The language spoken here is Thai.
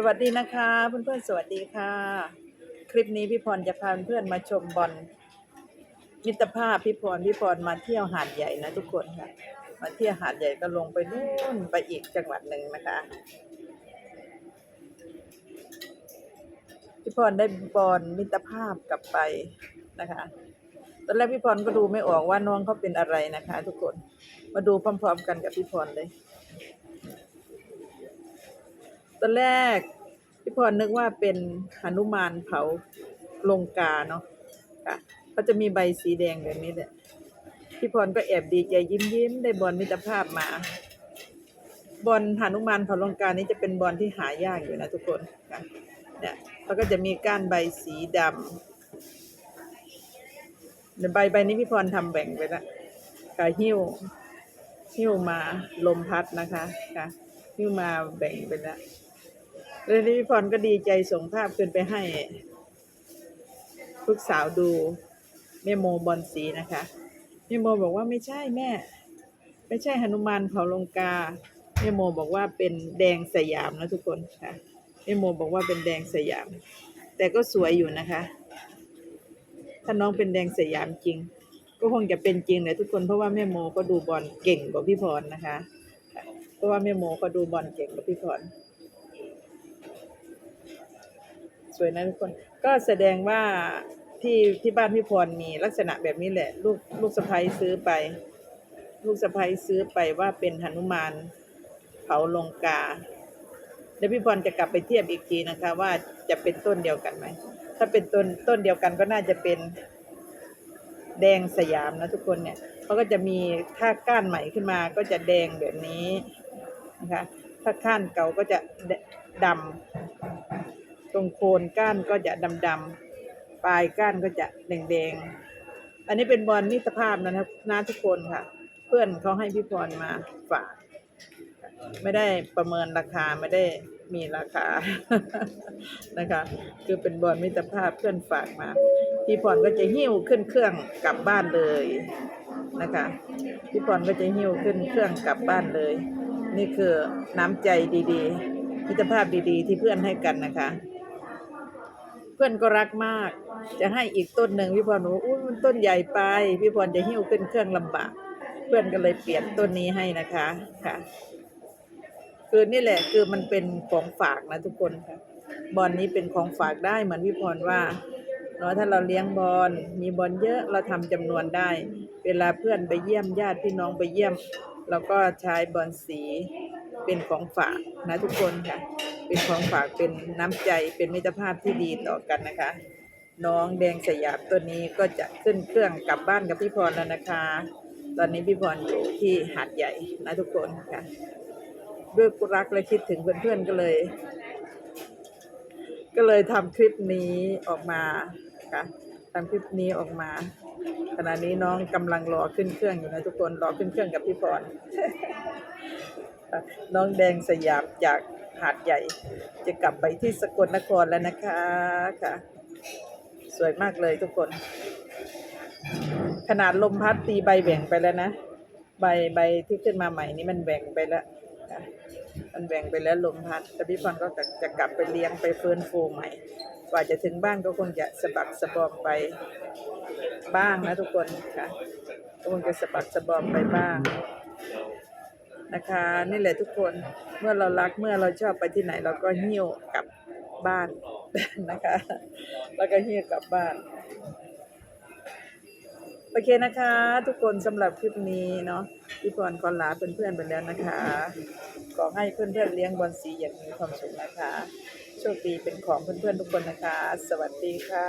สวัสดีนะคะเพื่อนๆสวัสดีค่ะ คลิปนี้พี่พรจะพาเพื่อนมาชมบอลมิตรภาพพี่พรพี่พรมาเที่ยวหาดใหญ่นะทุกคนค่ะ มาเที่ยวหาดใหญ่ก็ลงไปนู่นไปอีกจังหวัดหนึ่งนะคะพี่พรได้บอลมิตรภาพกลับไปนะคะตอนแรกพี่พรก็ดูไม่ออกว่าน้องเขาเป็นอะไรนะคะ ทุกคนมาดูพร้อม ๆ กันกับพี่พรเลย ตอนแรกพี่พรนึกว่าเป็นหนุมานเผาลงกาเนาะค่ะเขาจะมีใบสีแดงแบบนี้แหละพี่พรก็แอบดีใจยิ้มยิ้มได้บอลมิตรภาพมา บอลหนุมานเผาลงกานี้จะเป็นบอลที่หายากอยู่นะทุกคนค่ะเนี่ยแล้วก็จะมีก้านใบสีดำเดี๋ยวใบใบนี้พี่พรทำแบ่งไปละกาหิ้วหิ้วมาลมพัดนะคะค่ะหิ้วมาแบ่งไปละ แล้วนี่พี่พรก็ดีใจส่งภาพขึ้นไปให้ลูกสาวดูแม่โมบอลสีนะคะแม่โมบอกว่าไม่ใช่แม่ ไม่ใช่หนุมานเผาลงกาแม่โมบอกว่าเป็นแดงสยามนะทุกคนค่ะแม่โมบอกว่าเป็นแดงสยาม แต่ก็สวยอยู่นะคะ ถ้าน้องเป็นแดงสยามจริง ก็คงจะเป็นจริงเลยทุกคนเพราะว่าแม่โมก็ดูบอลเก่งกว่าพี่พรนะคะค่ะเพราะว่าแม่โมก็ดูบอลเก่งกว่าพี่พร สวยนะทุกคน ก็แสดงว่าที่ที่บ้านพี่พรมีลักษณะแบบนี้แหละ ลูกลูกสะพ้ยซื้อไป ลูกสะพ้ยซื้อไปว่าเป็นหนุมานเผาลงกาเดี๋ยวพี่พรจะกลับไปเทียบอีกทีนะคะ ว่าจะเป็นต้นเดียวกันไหมถ้าเป็นต้นต้นเดียวกันก็น่าจะเป็นแดงสยามนะทุกคนเนี่ยเขาก็จะมีถ้าก้านใหม่ขึ้นมาก็จะแดงแบบนี้นะคะถ้าก้านเก่าก็จะดำ ตรงโคนก้านก็จะดำๆปลายก้านก็จะแดงๆ อันนี้เป็นบอลมิตรภาพนะครับนะทุกคนค่ะ เพื่อนเขาให้พี่พรมาฝาก ไม่ได้ประเมินราคาไม่ได้มีราคานะคะ คือเป็นบอลมิตรภาพเพื่อนฝากมา พี่พรก็จะหิ้วขึ้นเครื่องกลับบ้านเลยนะคะพี่พรก็จะหิ้วขึ้นเครื่องกลับบ้านเลย นี่คือน้ำใจดีๆมิตรภาพดีๆ ที่เพื่อนให้กันนะคะ พื่อนก็รักมาก จะให้อีกต้นหนึ่งพี่พรบอกอุ้ยมันต้นใหญ่ไป พี่พรจะหิ้วขึ้นเครื่องลำบาก เพื่อนก็เลยเปลี่ยนต้นนี้ให้นะคะค่ะ คือนี่แหละคือมันเป็นของฝากนะทุกคนค่ะบอลนี้เป็นของฝากได้เหมือนพี่พรว่าเนาะถ้าเราเลี้ยงบอลมีบอลเยอะเราทำจำนวนได้ เวลาเพื่อนไปเยี่ยมญาติพี่น้องไปเยี่ยมเราก็ใช้บอลสีเป็นของฝากนะทุกคนค่ะ เป็นของฝากเป็นน้ำใจเป็นมิตรภาพที่ดีต่อกันนะคะ น้องแดงสยามตัวนี้ก็จะขึ้นเครื่องกลับบ้านกับพี่พรแล้วนะคะ ตอนนี้พี่พรอยู่ที่หาดใหญ่นะทุกคนค่ะด้วยรักและคิดถึงเพื่อนๆก็เลย ก็เลยทำคลิปนี้ออกมาค่ะทำคลิปนี้ออกมาขณะนี้น้องกำลังรอขึ้นเครื่องอยู่นะทุกคนรอขึ้นเครื่องกับพี่พรน้องแดงสยามจาก หาดใหญ่ จะกลับไปที่สกลนครแล้วนะคะค่ะ สวยมากเลยทุกคน ขนาดลมพัดตีใบแหว่งไปแล้วนะ ใบใบที่ขึ้นมาใหม่นี้มันแหว่งไปแล้วมันแหว่งไปแล้วลมพัดแต่พี่พรก็จะกลับไปเลี้ยงไปเฟื้นฟูใหม่ กว่าจะถึงบ้านก็คงจะสะบักสะบอมไปบ้างนะทุกคนค่ะก็คงจะสะบักสะบอมไปบ้าง นะคะ นี่แหละทุกคนเมื่อเรารักเมื่อเราชอบไปที่ไหน เราก็หิ้วกลับบ้านนะคะ แล้วก็หิ้วกลับบ้านโอเคนะคะ ทุกคนสำหรับคลิปนี้เนาะพี่พรขอลาเพื่อนๆไปแล้วนะคะ ขอให้เพื่อนๆเลี้ยงบอลสีอย่างมีความสุขนะคะ โชคดีเป็นของเพื่อนๆทุกคนนะคะ สวัสดีค่ะ